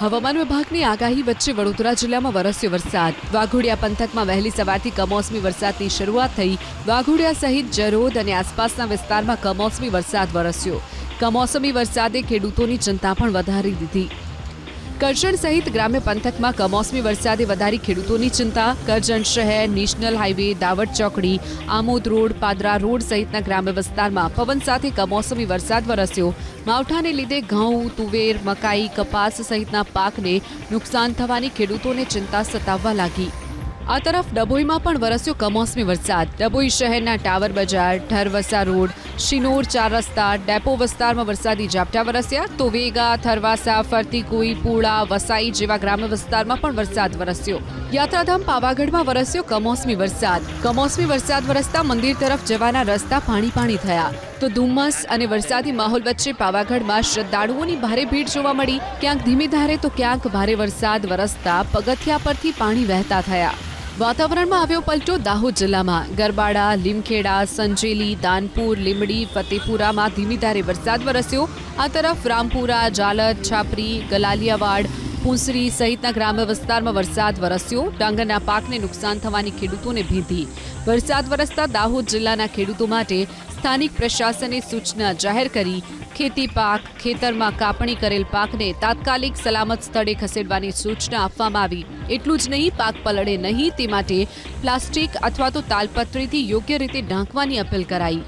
હવામાન વિભાગની આગાહી વચ્ચે વડોદરા જિલ્લામાં વરસ્યો વરસાદ. વાઘોડિયા પંથકમાં વહેલી સવારથી કમોસમી વરસાદની શરૂઆત થઈ. વાઘોડિયા સહિત જરોદ અને આસપાસના વિસ્તારમાં કમોસમી વરસાદ વરસ્યો. કમોસમી વરસાદે ખેડૂતોની ચિંતા પણ વધારી દીધી. કરજણ સહિત ગ્રામ્ય પંથકમાં કમોસમી વરસાદે વધારી ખેડૂતોની ચિંતા. કરજણ શહેર, નેશનલ હાઈવે દાવટ ચોકડી, આમોદ રોડ, પાદરા રોડ સહિતના ગ્રામ્ય વિસ્તારમાં પવન સાથે કમોસમી વરસાદ વરસ્યો. માવઠાને લીધે ઘઉં, તુવેર, મકાઈ, કપાસ સહિતના પાકને નુકસાન થવાની ખેડૂતોને ચિંતા સતાવવા લાગી. આ તરફ ડભોઈમાં પણ વરસ્યો કમોસમી વરસાદ. ડભોઈ શહેરના ટાવર બજાર ઠરવસા રોડ, શિનોર ચાર રસ્તા, ડેપો વિસ્તારમાં વરસાદી ઝાપટા વરસ્યા. તો વેગા, થરવાસા, ફરતીકુઈ, પૂળા, વસાઈ જેવા ગ્રામ્ય વિસ્તારમાં પણ વરસાદ વરસ્યો. યાત્રાધામ પાવાગઢમાં વરસ્યો કમોસમી વરસાદ. કમોસમી વરસાદ વરસતા મંદિર તરફ જવાના રસ્તા પાણી પાણી થયા. તો ધુમ્મસ અને વરસાદી માહોલ વચ્ચે પાવાગઢમાં શ્રદ્ધાળુઓની ભારે ભીડ જોવા મળી. ક્યાંક ધીમી ધારે તો ક્યાંક ભારે વરસાદ વરસતા પગથિયા પરથી પાણી વહેતા થયા. વાતાવરણમાં આવ્યો પલટો દાહોદ જિલ્લામાં. ગરબાડા, લીમખેડા, સંજેલી, દાનપુર, લીમડી, ફતેપુરામાં ધીમી ધારે વરસાદ વરસ્યો. આ તરફ રામપુરા જાલત છાપરી, ગલાલિયાવાડ, પૂંસરી સહિતના ગ્રામ્ય વિસ્તારમાં વરસાદ વરસ્યો. ડાંગરના પાકને નુકસાન થવાની ખેડૂતોને ભીંધી વરસાદ વરસતા દાહોદ જિલ્લાના ખેડૂતો માટે સ્થાનિક પ્રશાસને સૂચના જાહેર કરી. ખેતી પાક, ખેતરમાં કાપણી કરેલ પાકને તાત્કાલિક સલામત સ્થળે ખસેડવાની સૂચના આપવામાં આવી. એટલું જ નહીં, પાક પલળે નહીં, તે માટે પ્લાસ્ટિક અથવા તો તાલપત્રીથી યોગ્ય રીતે ઢાંકવાની અપીલ કરાઈ.